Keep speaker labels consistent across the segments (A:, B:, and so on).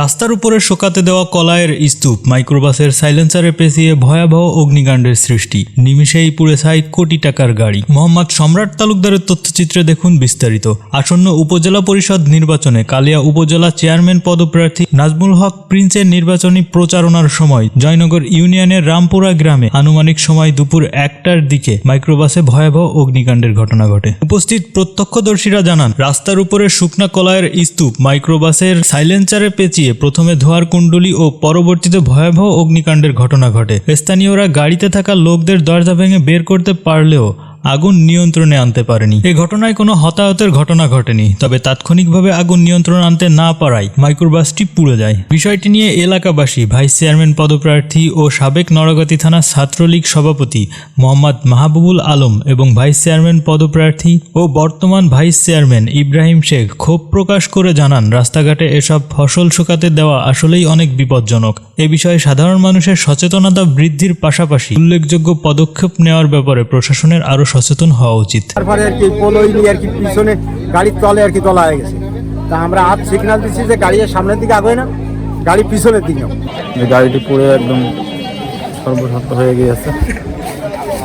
A: রাস্তার উপরে শোকাতে দেওয়া কলায়ের স্তূপ মাইক্রোবাসের সাইলেন্সারে পেঁচিয়ে ভয়াবহ অগ্নিকাণ্ডের সৃষ্টি। নিমিষেই পুড়ে ছাই কোটি টাকার গাড়ি। মোহাম্মদ সম্রাট তালুকদারের তথ্যচিত্রে দেখুন বিস্তারিত। আসন্ন উপজেলা পরিষদ নির্বাচনে কালিয়া উপজেলা চেয়ারম্যান পদপ্রার্থী নাজমুল হক প্রিন্সের নির্বাচনী প্রচারণার সময় জয়নগর ইউনিয়নের রামপুরা গ্রামে আনুমানিক সময় দুপুর একটার দিকে মাইক্রোবাসে ভয়াবহ অগ্নিকাণ্ডের ঘটনা ঘটে। উপস্থিত প্রত্যক্ষদর্শীরা জানান, রাস্তার উপরে শুকনা কলায়ের স্তূপ মাইক্রোবাসের সাইলেন্সারে পেঁচিয়ে প্রথমে ধোয়ার কুণ্ডলি ও পরবর্তীতে ভয়াবহ অগ্নিকাণ্ডের ঘটনা ঘটে। স্থানীয়রা গাড়িতে থাকা লোকদের দরজা ভেঙে বের করতে পারলেও আগুন নিয়ন্ত্রণে আনতে পারেনি। এ ঘটনায় কোনো হতাহতের ঘটনা ঘটেনি, তবে তাৎক্ষণিকভাবে আগুন নিয়ন্ত্রণ আনতে না পারায় মাইক্রোবাসটি পুড়ে যায়। বিষয়টি নিয়ে এলাকাবাসী, ভাইস চেয়ারম্যান পদপ্রার্থী ও সাবেক নরগাতি থানা ছাত্রলীগ সভাপতি মোহাম্মদ মাহবুবুল আলম এবং ভাইস চেয়ারম্যান পদপ্রার্থী ও বর্তমান ভাইস চেয়ারম্যান ইব্রাহিম শেখ ক্ষোভ প্রকাশ করে জানান, রাস্তাঘাটে এসব ফসল শুকাতে দেওয়া আসলেই অনেক বিপজ্জনক। এ বিষয়ে সাধারণ মানুষের সচেতনতা বৃদ্ধির পাশাপাশি উল্লেখযোগ্য পদক্ষেপ নেওয়ার ব্যাপারে প্রশাসনের আরও সচেতন হওয়া উচিত।
B: তারপরে আর কি পোলোই নিয়ে আর কি পিছনে গাড়ির তলে আর কি তলা হয়ে গেছে। তা আমরা হাত সিগনাল দিচ্ছি যে গাড়ি সামনের দিকে আগে না গাড়ি পিছনের দিকে
C: যে গাড়িটি পুরো একদম সর্বশান্ত হয়ে গিয়েছে।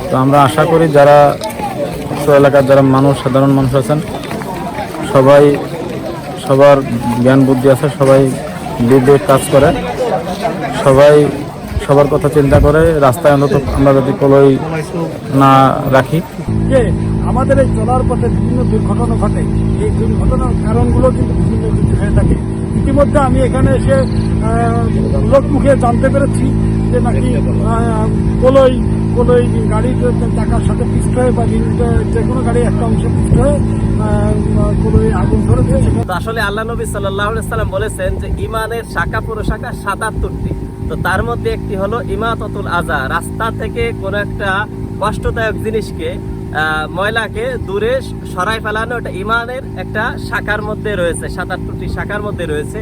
C: তো আমরা আশা করি যারা এলাকার যারা মানুষ সাধারণ মানুষ আছেন সবাই সবার জ্ঞান বুদ্ধি আছে সবাই বিবেক কাজ করে সবাই সবার কথা চিন্তা করে রাস্তায় অন্তত আমরা যদি কলই না রাখি।
B: যে আমাদের এই চলার পথে বিভিন্ন দুর্ঘটনা ঘটে এই দুর্ঘটনার কারণগুলো কিন্তু বিভিন্ন কিছু হয়ে থাকে। ইতিমধ্যে আমি এখানে এসে আহ, লোক মুখে জানতে পেরেছি যে নাকি কোলই কোলই গাড়ির চাকার সাথে পিষ্ট হয়ে বা যে কোনো গাড়ি একটা অংশে পিষ্ট হয়ে আগুন ধরেছে
D: আসলে আল্লাহ নবী সাল্লাহ সাল্লাম বলেছেন যে ইমানের শাখা পুরো শাখা সাতাত্তরটি। তো তার মধ্যে একটি হলো ইমাততুল আজা রাস্তা থেকে কোনো একটা কষ্টদায়ক জিনিসকে ময়লাকে দূরে সরাই ফেলানো এটা ইমানের একটা শাখার মধ্যে রয়েছে সাতাত্তরটি শাখার মধ্যে রয়েছে।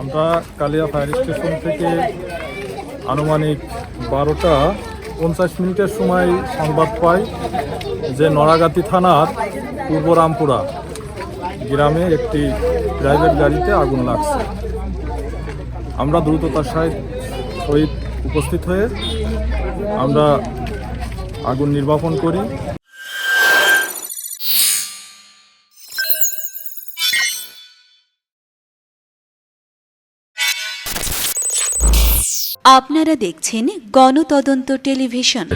E: আমরা কালিয়া ফায়ার স্টেশন থেকে আনুমানিক বারোটা পঞ্চাশ মিনিটের সময় সংবাদ পাই যে নড়াগাতি থানার পূর্ব রামপুরা গ্রামে একটি প্রাইভেট গাড়িতে আগুন লাগছে। আমরা দ্রুততার সহিত উপস্থিত হয়ে আমরা আগুন নির্বাপন করি।
F: আপনারা দেখছেন গণতদন্ত টেলিভিশন।